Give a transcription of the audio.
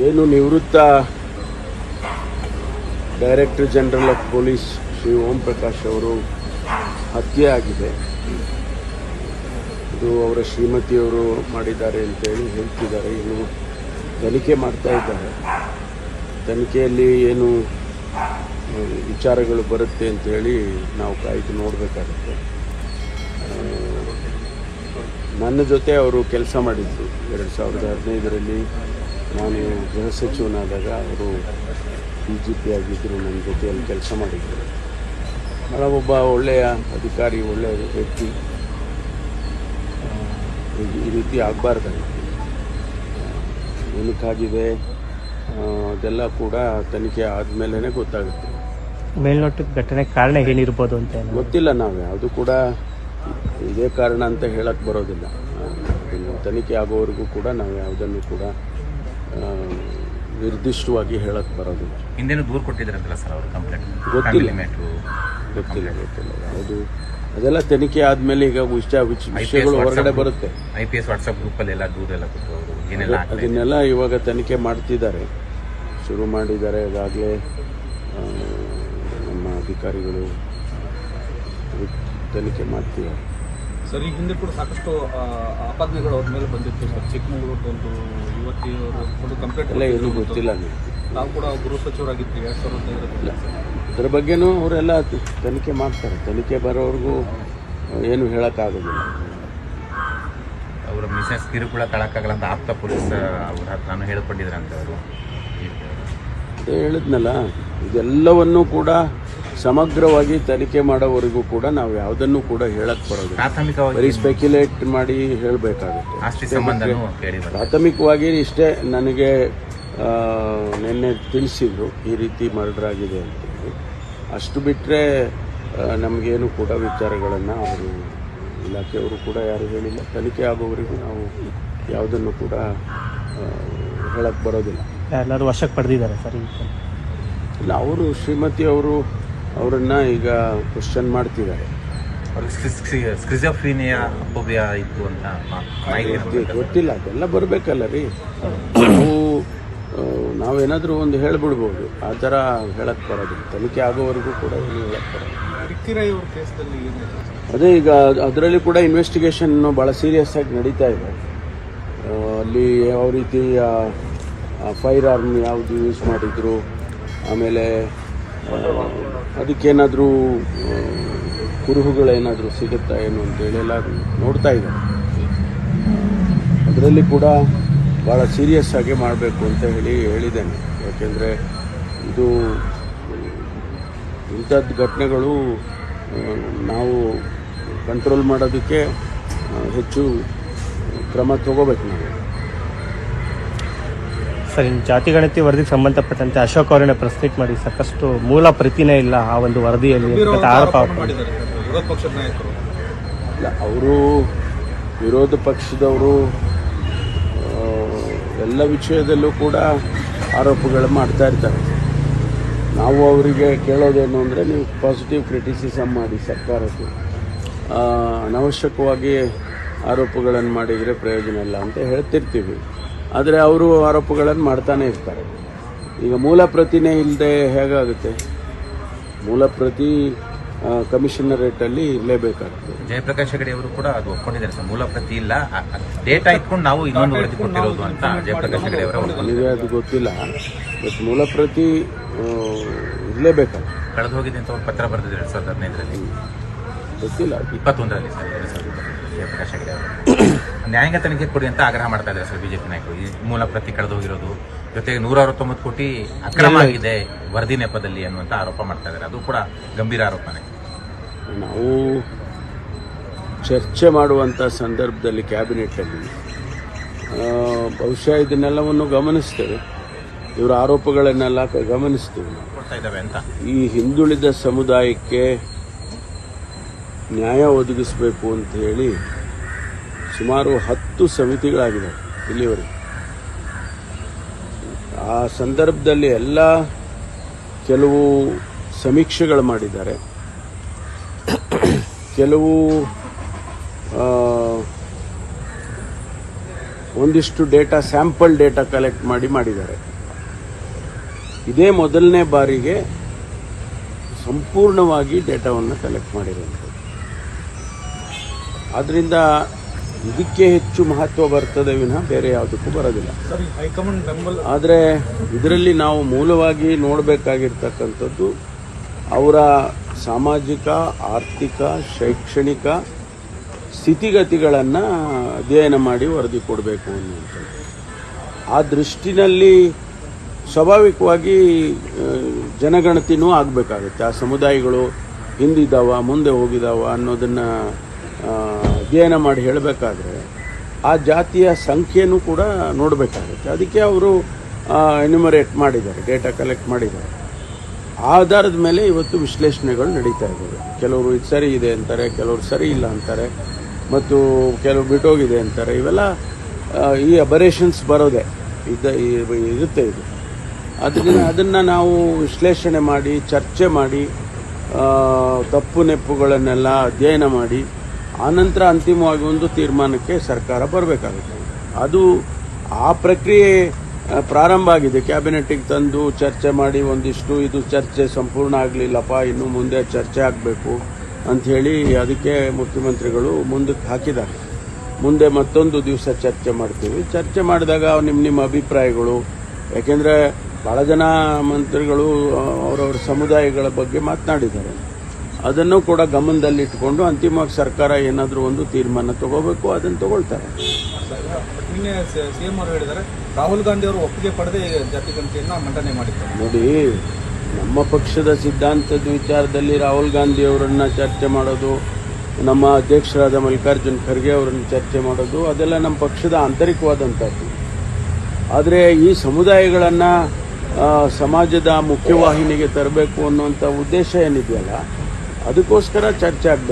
ಏನು ನಿವೃತ್ತ director general of police Shri Om Prakash ಅವರು ಹತ್ಯೆ ಆಗಿದೆ. ಇದು ಅವರ ಶ್ರೀಮತಿಯವರು ಮಾಡಿದ್ದಾರೆ ಅಂತೇಳಿ ಹೇಳ್ತಿದ್ದಾರೆ. ಇನ್ನು ತನಿಖೆ ಮಾಡ್ತಾ ಇದ್ದಾರೆ. ತನಿಖೆಯಲ್ಲಿ ಏನು ವಿಚಾರಗಳು ಬರುತ್ತೆ ಅಂತೇಳಿ ನಾವು ಕಾಯ್ದು ನೋಡಬೇಕಾಗುತ್ತೆ. ನನ್ನ ಜೊತೆ ಅವರು ಕೆಲಸ ಮಾಡಿದ್ದರು ಎರಡು ಸಾವಿರದ ಹದಿನೈದರಲ್ಲಿ ನಾನು ಗೃಹ ಸಚಿವನಾದಾಗ ಅವರು ಡಿ ಜಿ ಪಿ ಆಗಿದ್ದರು ನನ್ನ ಜೊತೆಯಲ್ಲಿ ಕೆಲಸ ಮಾಡಿದ್ದರು. ಭಾಳ ಒಬ್ಬ ಒಳ್ಳೆಯ ಅಧಿಕಾರಿ ಒಳ್ಳೆಯ ವ್ಯಕ್ತಿ ಈ- ರೀತಿ ಆಗಬಾರ್ದಾಗಿತ್ತು. ಏನಕ್ಕಾಗಿದೆ? ಅದೆಲ್ಲ ಕೂಡ ತನಿಖೆ ಆದಮೇಲೆ ಗೊತ್ತಾಗುತ್ತೆ. ಮೇಲ್ನೋಟದ ಘಟನೆ ಕಾರಣ ಏನಿರ್ಬೋದು ಅಂತ ಗೊತ್ತಿಲ್ಲ ನಾವು. ಯಾವುದು ಕೂಡ ಇದೇ ಕಾರಣ ಅಂತ ಹೇಳಕ್ಕೆ ಬರೋದಿಲ್ಲ. ತನಿಖೆ ಆಗೋವರೆಗೂ ಕೂಡ ನಾವು ಯಾವುದನ್ನು ಕೂಡ ನಿರ್ದಿಷ್ಟವಾಗಿ ಹೇಳಕ್ಕೆ ಬರೋದಿಲ್ಲ. ಹಿಂದೆನೂ ದೂರ ಕೊಟ್ಟಿದ್ರಂತಲ್ಲ ಸರ್ ಅವರು ಕಂಪ್ಲೇಂಟ್ ಗೊತ್ತಿಲ್ಲ. ಗೊತ್ತಿಲ್ಲ ಗೊತ್ತಿಲ್ಲ. ಯಾವುದು? ಅದೆಲ್ಲ ತನಿಖೆ ಆದಮೇಲೆ ಈಗ ವಿಚ್- ವಿಷಯಗಳು ಹೊರಗಡೆ ಬರುತ್ತೆ. ಐ ಪಿ ಎಸ್ ವಾಟ್ಸಪ್ ಗ್ರೂಪಲ್ಲಿ ಎಲ್ಲ ದೂರೆಲ್ಲ ಕೊಟ್ಟು ಏನೆಲ್ಲ ಆಗ್ತಾ ಇದೆ? ಅದನ್ನೆಲ್ಲ ಇವಾಗ ತನಿಖೆ ಮಾಡ್ತಿದ್ದಾರೆ. ಶುರು ಮಾಡಿದ್ದಾರೆ. ಅದಾಗಲೇ ನಮ್ಮ ಅಧಿಕಾರಿಗಳು ತನಿಖೆ ಮಾಡ್ತಿದ್ದಾರೆ. ಸರ್ ಈ ಹಿಂದೆ ಕೂಡ ಸಾಕಷ್ಟು ಆಪಾದನೆಗಳು ಅವ್ರ ಮೇಲೆ ಬಂದಿತ್ತು ಸರ್. ಚಿಕ್ಕಮಗಳೂರು ಒಂದು ಯುವತಿಯವರು ಒಂದು ಕಂಪ್ಲೇಂಟ್ ಎಲ್ಲ ಏನೂ ಗೊತ್ತಿಲ್ಲ ನೀವು ನಾವು ಕೂಡ ಗೃಹ ಸಚಿವರಾಗಿದ್ವಿ ಎರಡು ಸಾವಿರದ ಐದರಲ್ಲಿ ಅದ್ರ ಬಗ್ಗೆನೂ ಅವರೆಲ್ಲ ತನಿಖೆ ಮಾಡ್ತಾರೆ. ತನಿಖೆ ಬರೋವರೆಗೂ ಏನು ಹೇಳೋಕ್ಕಾಗೋದಿಲ್ಲ. ಅವರ ಮಿಸಸ್ ಕಿರುಕುಳ ತಳಕಾಗಲ್ಲ ಅಂತ ಆಪ್ತ ಪೊಲೀಸ್ ಅವ್ರ ಹತ್ರನೂ ಹೇಳ್ಕೊಂಡಿದ್ರಂತೆ ಅವರು. ಅದೇ ಹೇಳಿದ್ನಲ್ಲ ಇದೆಲ್ಲವನ್ನೂ ಕೂಡ ಸಮಗ್ರವಾಗಿ ತನಿಖೆ ಮಾಡೋವರೆಗೂ ಕೂಡ ನಾವು ಯಾವುದನ್ನು ಕೂಡ ಹೇಳಕ್ ಬರೋದು ಪ್ರಾಥಮಿಕವಾಗಿ ಬರೀ ಸ್ಪೆಕ್ಯುಲೇಟ್ ಮಾಡಿ ಹೇಳಬೇಕಾಗುತ್ತೆ. ಆಸ್ತಿ ಸಂಬಂಧನೂ ಕೇಳಿ ಪ್ರಾಥಮಿಕವಾಗಿ ಇಷ್ಟೇ ನನಗೆ ನಿನ್ನೆ ತಿಳಿಸಿದ್ರು ಈ ರೀತಿ ಮರ್ಡರ್ ಆಗಿದೆ ಅಂತೇಳಿ. ಅಷ್ಟು ಬಿಟ್ಟರೆ ನಮಗೇನು ಕೂಡ ವಿಚಾರಗಳನ್ನು ಅವರು ಇಲಾಖೆಯವರು ಕೂಡ ಯಾರು ಹೇಳಿಲ್ಲ. ತನಿಖೆ ಆಗೋವರೆಗೂ ನಾವು ಯಾವುದನ್ನು ಕೂಡ ಹೇಳಕ್ಕೆ ಬರೋದಿಲ್ಲ. ಎಲ್ಲರೂ ವಶಕ್ಕೆ ಪಡೆದಿದ್ದಾರೆ ಸರ್ ಇಲ್ಲ ಅವರು ಶ್ರೀಮತಿ ಅವರು ಅವರನ್ನು ಈಗ ಕ್ವಶನ್ ಮಾಡ್ತಿದ್ದಾರೆ. ಇತ್ತು ಅಂತ ಗೊತ್ತಿಲ್ಲ ಅದೆಲ್ಲ ಬರಬೇಕಲ್ಲ ರೀ. ನಾವು ನಾವೇನಾದರೂ ಒಂದು ಹೇಳ್ಬಿಡ್ಬೋದು. ಆ ಥರ ಹೇಳಕ್ಕೆ ಬರೋದು ತನಿಖೆ ಆಗೋವರೆಗೂ ಕೂಡ ಏನು ಹೇಳಕ್ಕೆ ಅದೇ ಈಗ ಅದರಲ್ಲಿ ಕೂಡ ಇನ್ವೆಸ್ಟಿಗೇಷನ್ ಭಾಳ ಸೀರಿಯಸ್ ಆಗಿ ನಡೀತಾ ಇದೆ. ಅಲ್ಲಿ ಯಾವ ರೀತಿ ಫೈರ್ ಆರ್ಮ್ ಯಾವುದು ಯೂಸ್ ಮಾಡಿದ್ರು. ಆಮೇಲೆ ಅದಕ್ಕೇನಾದರೂ ಕುರುಹುಗಳೇನಾದರೂ ಸಿಗುತ್ತಾ ಏನು ಅಂತೇಳಿ ಎಲ್ಲ ನೋಡ್ತಾ ಇದ್ದಾರೆ. ಅದರಲ್ಲಿ ಕೂಡ ಭಾಳ ಸೀರಿಯಸ್ ಆಗಿ ಮಾಡಬೇಕು ಅಂತ ಹೇಳಿ ಹೇಳಿದ್ದೇನೆ. ಯಾಕೆಂದರೆ ಇದು ಇಂಥದ್ದು ಘಟನೆಗಳು ನಾವು ಕಂಟ್ರೋಲ್ ಮಾಡೋದಕ್ಕೆ ಹೆಚ್ಚು ಕ್ರಮ ತಗೋಬೇಕು ನಾವು. ಸರ್ ಇನ್ನು ಜಾತಿ ಗಣತಿ ವರದಿಗೆ ಸಂಬಂಧಪಟ್ಟಂತೆ ಅಶೋಕ್ ಅವರನ್ನ ಪ್ರಸ್ತೀಟ್ ಮಾಡಿ ಸಾಕಷ್ಟು ಮೂಲ ಪ್ರತಿನೇ ಇಲ್ಲ ಆ ಒಂದು ವರದಿಯಲ್ಲಿ ಆರೋಪ ಮಾಡಿದ್ದಾರೆ ವಿರೋಧ ಪಕ್ಷದ ನಾಯಕರು. ಇಲ್ಲ ಅವರು ವಿರೋಧ ಪಕ್ಷದವರು ಎಲ್ಲ ವಿಷಯದಲ್ಲೂ ಕೂಡ ಆರೋಪಗಳು ಮಾಡ್ತಾ ಇರ್ತಾರೆ. ನಾವು ಅವರಿಗೆ ಕೇಳೋದೇನು ಅಂದರೆ ನೀವು ಪಾಸಿಟಿವ್ ಕ್ರಿಟಿಸಿಸಮ್ ಮಾಡಿ ಸರ್ಕಾರಕ್ಕೆ. ಅನವಶ್ಯಕವಾಗಿ ಆರೋಪಗಳನ್ನು ಮಾಡಿದರೆ ಪ್ರಯೋಜನ ಇಲ್ಲ ಅಂತ ಹೇಳ್ತಿರ್ತೀವಿ. ಆದರೆ ಅವರು ಆರೋಪಗಳನ್ನು ಮಾಡ್ತಾನೆ ಇರ್ತಾರೆ. ಈಗ ಮೂಲ ಪ್ರತಿನೇ ಇಲ್ಲದೆ ಹೇಗಾಗುತ್ತೆ? ಮೂಲ ಪ್ರತಿ ಕಮಿಷನರೇಟಲ್ಲಿ ಇರಲೇಬೇಕಾಗುತ್ತೆ. ಜಯಪ್ರಕಾಶ್ ಹೆಗಡೆ ಅವರು ಕೂಡ ಅದು ಒಪ್ಕೊಂಡಿದ್ದಾರೆ ಸರ್. ಮೂಲ ಪ್ರತಿ ಇಲ್ಲ. ಡೇಟಾ ಇಟ್ಕೊಂಡು ನಾವು ಇನ್ನೊಂದು ವರದಿ ಕೊಟ್ಟಿರೋದು ಅಂತ ಜಯಪ್ರಕಾಶ್ ಹೆಗಡೆ ಅವರ ನನಗೆ ಅದು ಗೊತ್ತಿಲ್ಲ. ಬಟ್ ಮೂಲ ಪ್ರತಿ ಇರಲೇಬೇಕಾಗುತ್ತೆ. ಕಳೆದು ಹೋಗಿದೆ ಅಂತ ಒಂದು ಪತ್ರ ಬರೆದಿದ್ರು ಎರಡು ಸಾವಿರದ ಹದಿನೈದರಲ್ಲಿ. ಗೊತ್ತಿಲ್ಲ. ಇಪ್ಪತ್ತೊಂದರಲ್ಲಿ ಸರ್ ಎರಡು ಸಾವಿರದ ಜಯಪ್ರಕಾಶ್ ಹೆಗಡೆ ಅವರು. ನ್ಯಾಯಾಂಗ ತನಿಖೆ ಕೊಡಿ ಅಂತ ಆಗ್ರಹ ಮಾಡ್ತಾ ಇದ್ದಾರೆ ಸರ್ ಬಿಜೆಪಿ ನಾಯಕರು. ಈ ಮೂಲ ಪ್ರತಿ ಕಳೆದು ಹೋಗಿರೋದು. ಜೊತೆಗೆ ನೂರ ಅರವತ್ತೊಂಬತ್ತು ಕೋಟಿ ಅಕ್ರಮ ಆಗಿದೆ ವರದಿ ನೆಪದಲ್ಲಿ ಅನ್ನುವಂಥ ಆರೋಪ ಮಾಡ್ತಾ ಇದ್ದಾರೆ. ಅದು ಕೂಡ ಗಂಭೀರ ಆರೋಪನೇ. ನಾವು ಚರ್ಚೆ ಮಾಡುವಂಥ ಸಂದರ್ಭದಲ್ಲಿ ಕ್ಯಾಬಿನೆಟ್ಟಲ್ಲಿ ಆ, ಬಹುಶಃ ಇದನ್ನೆಲ್ಲವನ್ನು ಗಮನಿಸ್ತೇವೆ. ಇವರ ಆರೋಪಗಳನ್ನೆಲ್ಲ ಗಮನಿಸ್ತೇವೆ ನಾವು. ಕೊಡ್ತಾ ಇದ್ದಾವೆ ಅಂತ. ಈ ಹಿಂದುಳಿದ ಸಮುದಾಯಕ್ಕೆ ನ್ಯಾಯ ಒದಗಿಸಬೇಕು ಅಂತ ಹೇಳಿ ಸುಮಾರು ಹತ್ತು ಸಮಿತಿಗಳಾಗಿದೆ ಇಲ್ಲಿವರೆಗೆ. ಆ ಸಂದರ್ಭದಲ್ಲಿ ಎಲ್ಲ ಕೆಲವು ಸಮೀಕ್ಷೆಗಳು ಮಾಡಿದ್ದಾರೆ. ಕೆಲವು ಒಂದಿಷ್ಟು ಡೇಟಾ, ಸ್ಯಾಂಪಲ್ ಡೇಟಾ ಕಲೆಕ್ಟ್ ಮಾಡಿ ಮಾಡಿದ್ದಾರೆ. ಇದೇ ಮೊದಲನೇ ಬಾರಿಗೆ ಸಂಪೂರ್ಣವಾಗಿ ಡೇಟಾವನ್ನು ಕಲೆಕ್ಟ್ ಮಾಡಿರುವಂಥದ್ದು. ಆದ್ದರಿಂದ ಇದಕ್ಕೆ ಹೆಚ್ಚು ಮಹತ್ವ ಬರ್ತದೆ ವಿನಃ ಬೇರೆ ಯಾವುದಕ್ಕೂ ಬರೋದಿಲ್ಲ. ಆದರೆ ಇದರಲ್ಲಿ ನಾವು ಮೂಲವಾಗಿ ನೋಡಬೇಕಾಗಿರ್ತಕ್ಕಂಥದ್ದು ಅವರ ಸಾಮಾಜಿಕ ಆರ್ಥಿಕ ಶೈಕ್ಷಣಿಕ ಸ್ಥಿತಿಗತಿಗಳನ್ನು ಅಧ್ಯಯನ ಮಾಡಿ ವರದಿ ಕೊಡಬೇಕು ಅನ್ನುವಂಥದ್ದು. ಆ ದೃಷ್ಟಿನಲ್ಲಿ ಸ್ವಾಭಾವಿಕವಾಗಿ ಜನಗಣತಿನೂ ಆಗಬೇಕಾಗುತ್ತೆ. ಆ ಸಮುದಾಯಗಳು ಹಿಂದಿದ್ದಾವ ಮುಂದೆ ಹೋಗಿದ್ದಾವ ಅನ್ನೋದನ್ನು ಅಧ್ಯಯನ ಮಾಡಿ ಹೇಳಬೇಕಾದ್ರೆ ಆ ಜಾತಿಯ ಸಂಖ್ಯೆಯೂ ಕೂಡ ನೋಡಬೇಕಾಗುತ್ತೆ. ಅದಕ್ಕೆ ಅವರು ಎನ್ಯುಮರೇಟ್ ಮಾಡಿದ್ದಾರೆ ಡೇಟಾ ಕಲೆಕ್ಟ್ ಮಾಡಿದ್ದಾರೆ. ಆಧಾರದ ಮೇಲೆ ಇವತ್ತು ವಿಶ್ಲೇಷಣೆಗಳು ನಡೀತಾ ಇದ್ದಾವೆ. ಕೆಲವರು ಇದು ಸರಿ ಇದೆ ಅಂತಾರೆ, ಕೆಲವರು ಸರಿ ಇಲ್ಲ ಅಂತಾರೆ, ಮತ್ತು ಕೆಲವು ಬಿಟ್ಟೋಗಿದೆ ಅಂತಾರೆ. ಇವೆಲ್ಲ ಈ ಅಬರೇಷನ್ಸ್ ಬರೋದೆ. ಇದ್ದ ಇರುತ್ತೆ ಇದು. ಅದನ್ನ, ಅದನ್ನು ನಾವು ವಿಶ್ಲೇಷಣೆ ಮಾಡಿ, ಚರ್ಚೆ ಮಾಡಿ ತಪ್ಪು ನೆಪ್ಪುಗಳನ್ನೆಲ್ಲ ಅಧ್ಯಯನ ಮಾಡಿ ಆನಂತರ ಅಂತಿಮವಾಗಿ ಒಂದು ತೀರ್ಮಾನಕ್ಕೆ ಸರ್ಕಾರ ಬರಬೇಕಾಗುತ್ತೆ. ಅದು ಆ ಪ್ರಕ್ರಿಯೆ ಪ್ರಾರಂಭ ಆಗಿದೆ. ಕ್ಯಾಬಿನೆಟ್ಟಿಗೆ ತಂದು ಚರ್ಚೆ ಮಾಡಿ ಒಂದಿಷ್ಟು, ಇದು ಚರ್ಚೆ ಸಂಪೂರ್ಣ ಆಗಲಿಲ್ಲಪ್ಪ, ಇನ್ನು ಮುಂದೆ ಚರ್ಚೆ ಆಗಬೇಕು ಅಂಥೇಳಿ ಅದಕ್ಕೆ ಮುಖ್ಯಮಂತ್ರಿಗಳು ಮುಂದಕ್ಕೆ ಹಾಕಿದ್ದಾರೆ. ಮುಂದೆ ಮತ್ತೊಂದು ದಿವಸ ಚರ್ಚೆ ಮಾಡ್ತೀವಿ. ಚರ್ಚೆ ಮಾಡಿದಾಗ ನಿಮ್ಮ ನಿಮ್ಮ ಅಭಿಪ್ರಾಯಗಳು. ಯಾಕೆಂದರೆ ಭಾಳ ಜನ ಮಂತ್ರಿಗಳು ಅವರವರ ಸಮುದಾಯಗಳ ಬಗ್ಗೆ ಮಾತನಾಡಿದ್ದಾರೆ. ಅದನ್ನು ಕೂಡ ಗಮನದಲ್ಲಿಟ್ಟುಕೊಂಡು ಅಂತಿಮವಾಗಿ ಸರ್ಕಾರ ಏನಾದರೂ ಒಂದು ತೀರ್ಮಾನ ತಗೋಬೇಕು ಅದನ್ನು ತಗೊಳ್ತಾರೆ. ನಿನ್ನೆ ಸಿಎಂ ಅವರು ಹೇಳಿದ್ದಾರೆ ರಾಹುಲ್ ಗಾಂಧಿ ಅವರು ಒಪ್ಪಿಗೆ ಪಡೆದೇ ಜಾತಿ ಗಣತಿಯನ್ನು ಮಂಡನೆ ಮಾಡಿದ್ದಾರೆ. ನೋಡಿ ನಮ್ಮ ಪಕ್ಷದ ಸಿದ್ಧಾಂತದ ವಿಚಾರದಲ್ಲಿ ರಾಹುಲ್ ಗಾಂಧಿ ಅವರನ್ನು ಚರ್ಚೆ ಮಾಡೋದು ನಮ್ಮ ಅಧ್ಯಕ್ಷರಾದ ಮಲ್ಲಿಕಾರ್ಜುನ್ ಖರ್ಗೆ ಅವರನ್ನು ಚರ್ಚೆ ಮಾಡೋದು ಅದೆಲ್ಲ ನಮ್ಮ ಪಕ್ಷದ ಆಂತರಿಕವಾದಂಥದ್ದು. ಆದರೆ ಈ ಸಮುದಾಯಗಳನ್ನು ಸಮಾಜದ ಮುಖ್ಯವಾಹಿನಿಗೆ ತರಬೇಕು ಅನ್ನುವಂಥ ಉದ್ದೇಶ ಏನಿದೆಯಲ್ಲ ಅದಕ್ಕೋಸ್ಕರ ಚರ್ಚೆ ಆಗಬೇಕು.